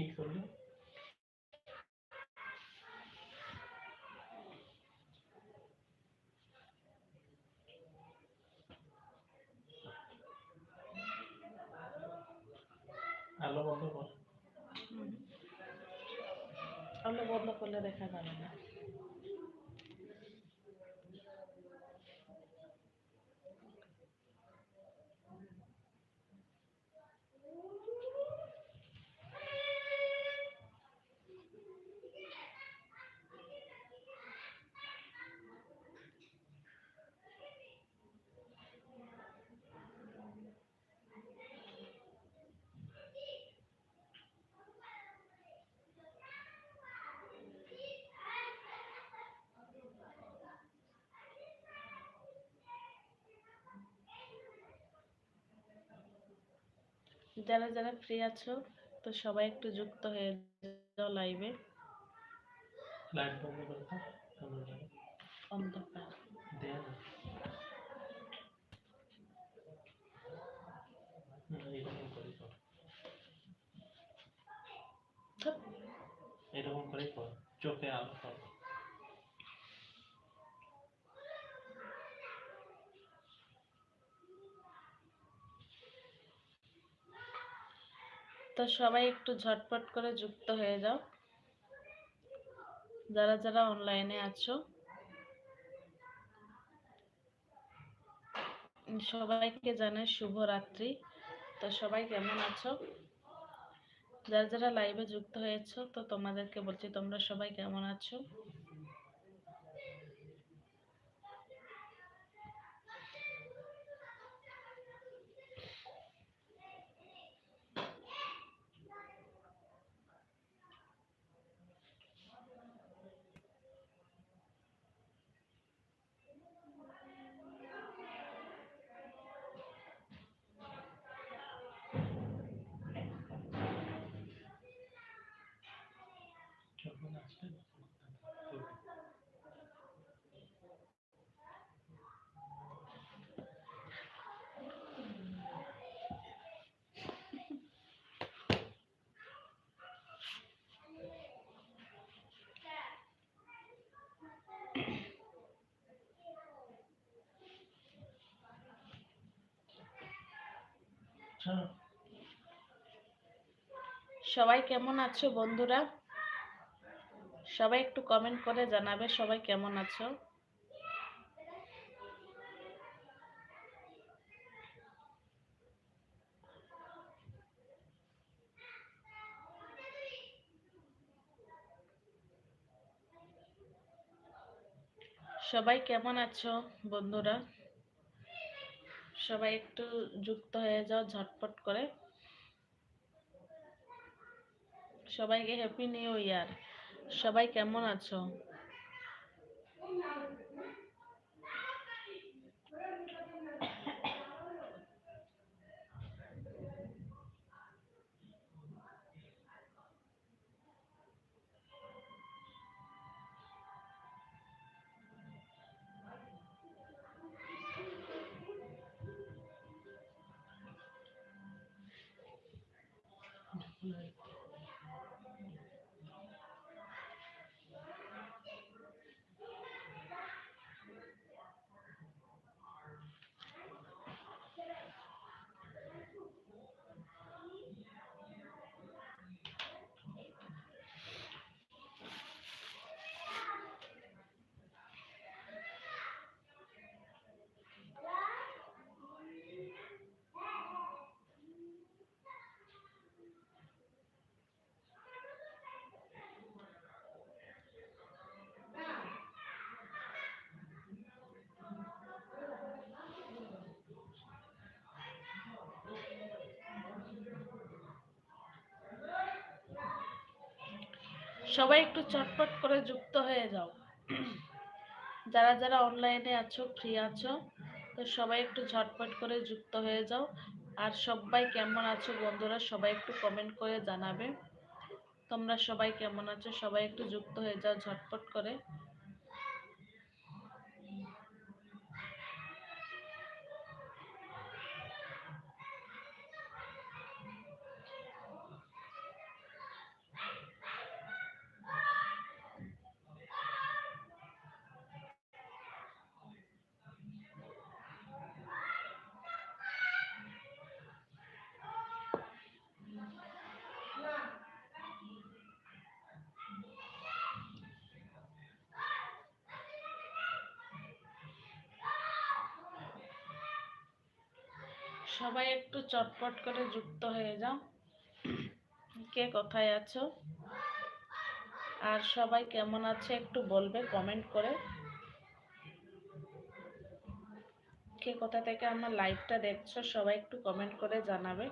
কি করল আলো বন্ধ কর। আলো বন্ধ করলে দেখা যাবে না। যারা যারা ফ্রি আছো তো সবাই একটু যুক্ত হয়ে যাও লাইভে লাইট বন্ধ করে অন্ধকার। দেয়া এরকম করে চোখে আলো কর। তো সবাই একটু ঝটপট করে যুক্ত হয়ে যাও। যারা যারা অনলাইনে আছো। সবাইকে জানাই শুভ রাত্রি তো সবাই কেমন আছো? যারা যারা লাইভে যুক্ত হয়েছো, তো তোমাদেরকে বলছি তোমরা সবাই কেমন আছো? সবাই কেমন আছো বন্ধুরা? সবাই একটু কমেন্ট করে জানাবে সবাই কেমন আছো? সবাই কেমন আছো বন্ধুরা? সবাই একটু যুক্ত হয়ে যাও ঝটপট করে। সবাইকে হ্যাপি নিউ ইয়ার সবাই কেমন আছো? সবাই একটু চটপট করে যুক্ত হয়ে যাও। যারা যারা অনলাইনে আছো ফ্রি আছো, তো সবাই একটু ঝটপট করে যুক্ত হয়ে যাও। আর সবাই কেমন আছো বন্ধুরা, সবাই একটু কমেন্ট করে জানাবে। তোমরা সবাই কেমন আছো? সবাই একটু যুক্ত হয়ে যাও ঝটপট করে। সবাই একটু চটপট করে যুক্ত হয়ে যাও। কে কোথায় আছো? আর সবাই কেমন আছে একটু বলবে কমেন্ট করে। কে কোথা থেকে আমার লাইভটা দেখছ, সবাই একটু কমেন্ট করে জানাবে।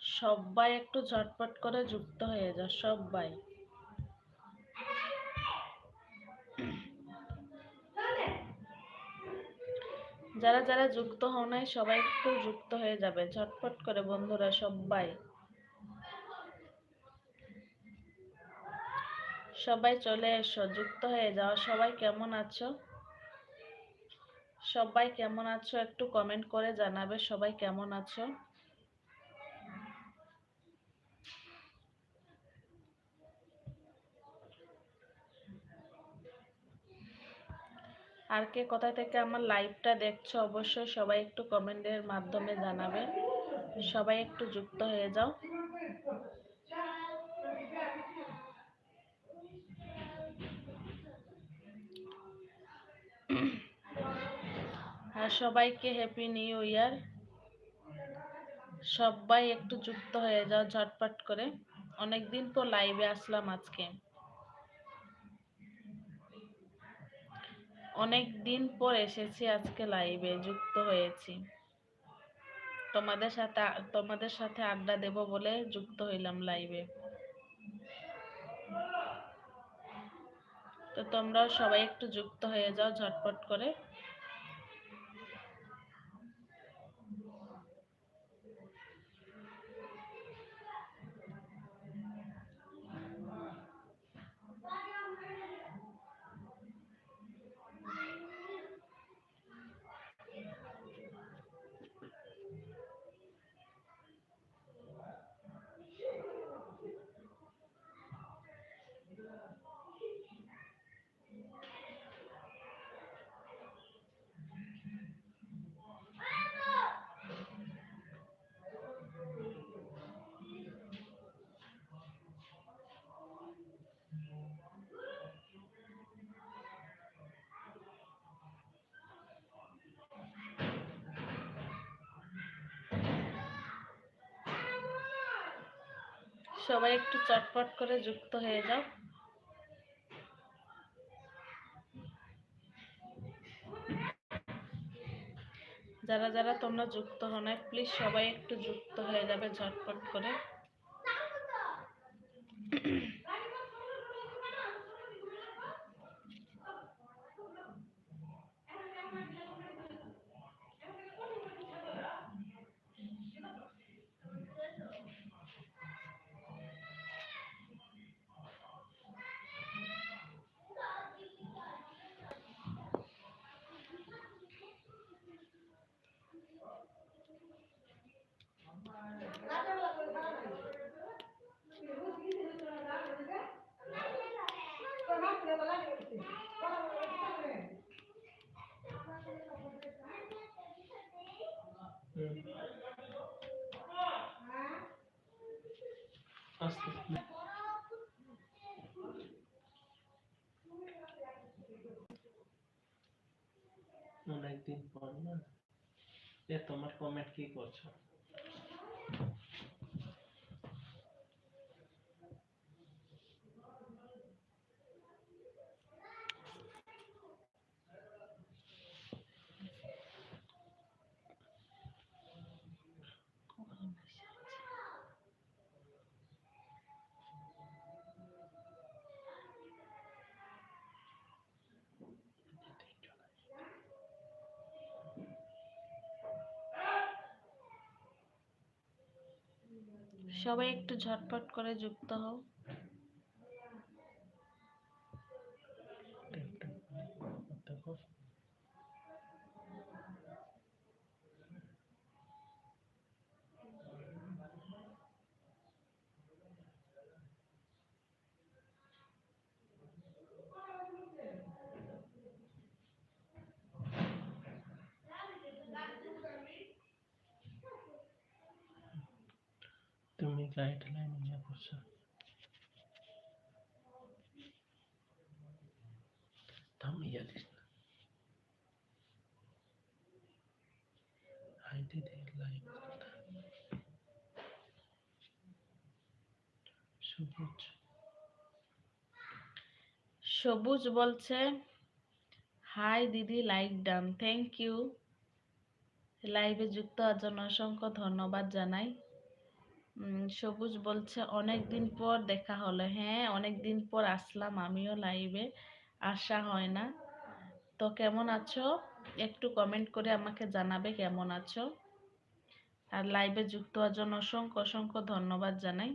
সবাই একটু ঝটপট করে যুক্ত হয়ে যাও, সবাই। যারা যারা যুক্ত হও নাই, সবাই একটু যুক্ত হয়ে যাবে। ঝটপট করে, বন্ধুরা, সবাই। সবাই চলে এসো, যুক্ত হয়ে যাও। সবাই কেমন আছো? সবাই কেমন আছো? একটু কমেন্ট করে জানাবে সবাই কেমন আছো? আর কে কোথা থেকে আমার লাইভটা দেখছ অবশ্যই সবাই একটু কমেন্টের মাধ্যমে জানাবে। সবাই একটু যুক্ত হয়ে যাও। আর সবাইকে হ্যাপি নিউ ইয়ার সবাই একটু যুক্ত হয়ে যাও ঝটপট করে। অনেকদিন পর লাইভে আসলাম আজকে। অনেক দিন পর এসেছি আজকে লাইভে যুক্ত হয়েছি। তোমাদের সাথে তোমাদের সাথে আড্ডা দেব বলে যুক্ত হইলাম লাইভে তো তোমরা সবাই একটু যুক্ত হয়ে যাও ঝটপট করে। সবাই একটু চটপট করে যুক্ত হয়ে যাও। যারা যারা তোমরা যুক্ত হও না প্লিজ সবাই একটু যুক্ত হয়ে যাবে ঝটপট করে। অনেকদিন পর না। এ তোমার কমেন্ট কি করছ? সবাই একটু ঝটপট করে যুক্ত হও দেখো তুমি গাইডলাইন নিয়ে করছ থাম ইয়ালিস না। দিদি লাইভ সবুজ। সবুজ বলছে, হাই দিদি, লাইক ডান, থ্যাংক ইউ। লাইভে যুক্ত হওয়ার জন্য অসংখ্য ধন্যবাদ জানাই। সবুজ বলছে অনেক দিন পর দেখা হলো। হ্যাঁ অনেক দিন পর আসলাম, আমিও লাইভে আসা হয় না। তো কেমন আছো? একটু কমেন্ট করে আমাকে জানাবে কেমন আছো? আর লাইভে যুক্ত হওয়ার জন্য অসংখ্য অসংখ্য ধন্যবাদ জানাই।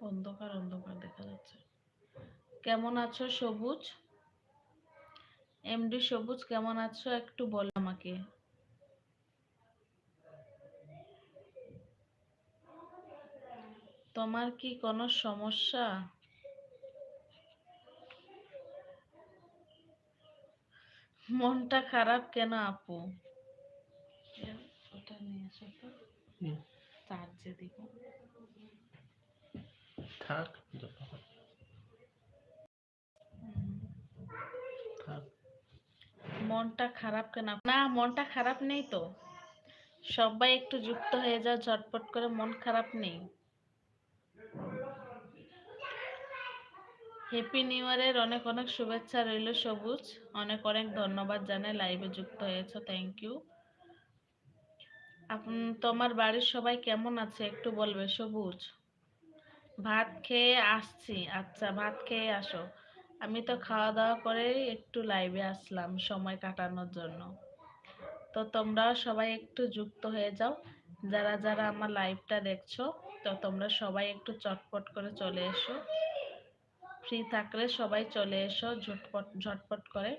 অন্ধকার অন্ধকার দেখা যাচ্ছে। কেমন আছো সবুজ? এমডি সবুজ, কেমন আছো? একটু বল আমাকে। তোমার কি কোনো সমস্যা? মনটা খারাপ কেন আপু? ওটা নিয়ে আসো তো। চার্জে দিব থাক মনটা খারাপ কেন না মনটা খারাপ নেই তো? সবাই একটু যুক্ত হয়ে যাও ঝটপট করে মন খারাপ নেই। হ্যাপি নিউ ইয়ারের অনেক অনেক শুভেচ্ছা রইল সবুজ। অনেক অনেক ধন্যবাদ জানাই লাইভে যুক্ত হয়েছো থ্যাংক ইউ তোমার বাড়ির সবাই কেমন আছে? একটু বলবে, সবুজ? ভাত খেয়ে আসছি। আচ্ছা ভাত খেয়ে আসো। আমি তো খাওয়া দাওয়া করে একটু লাইভে আসলাম, সময় কাটানোর জন্য। তো তোমরাও সবাই একটু যুক্ত হয়ে যাও। যারা যারা আমার লাইভটা দেখছ, তো তোমরা সবাই একটু চটপট করে চলে এসো। ফ্রি থাকলে সবাই চলে এসো, ঝটপট ঝটপট করে।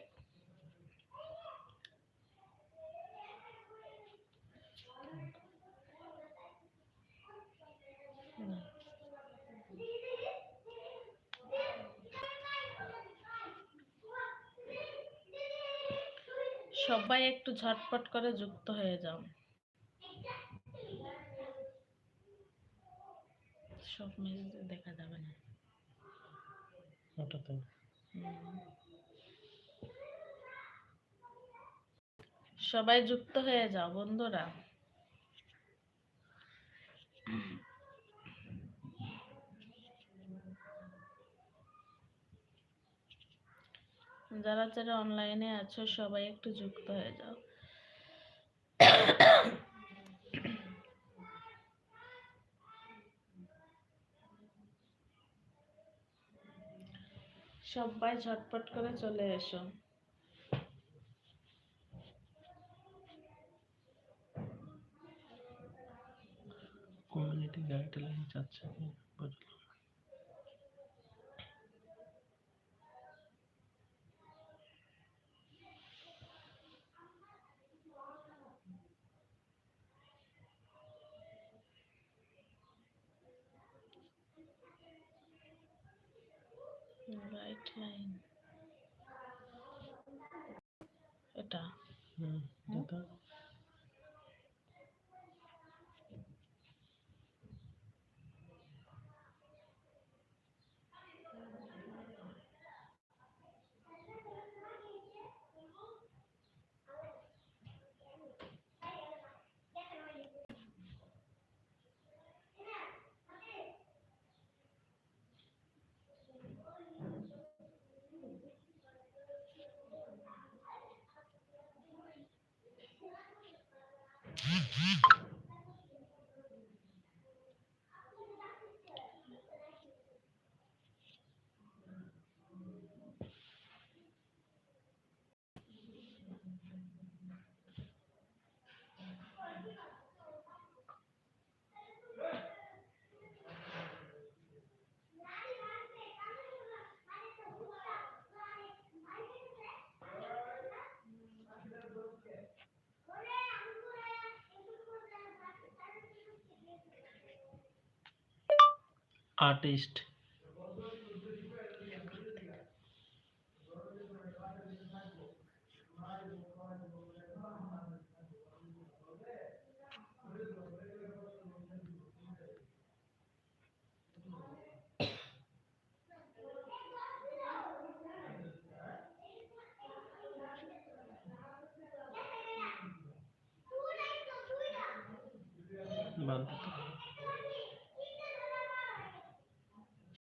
সবাই একটু ঝটপট করে যুক্ত হয়ে যাও। সব মেসেজ দেখা যাবে না। সবাই যুক্ত হয়ে যাও বন্ধুরা। যারা যারা অনলাইনে আছো সবাই একটু যুক্ত হয়ে যাও। সবাই ঝটপট করে চলে এসো। কমিউনিটি গাইডলাইন চাচ্ছে কি? বুঝলাম না। রাইট লাইন এটা। হুম Et qui? आर्टिस्ट। बंद।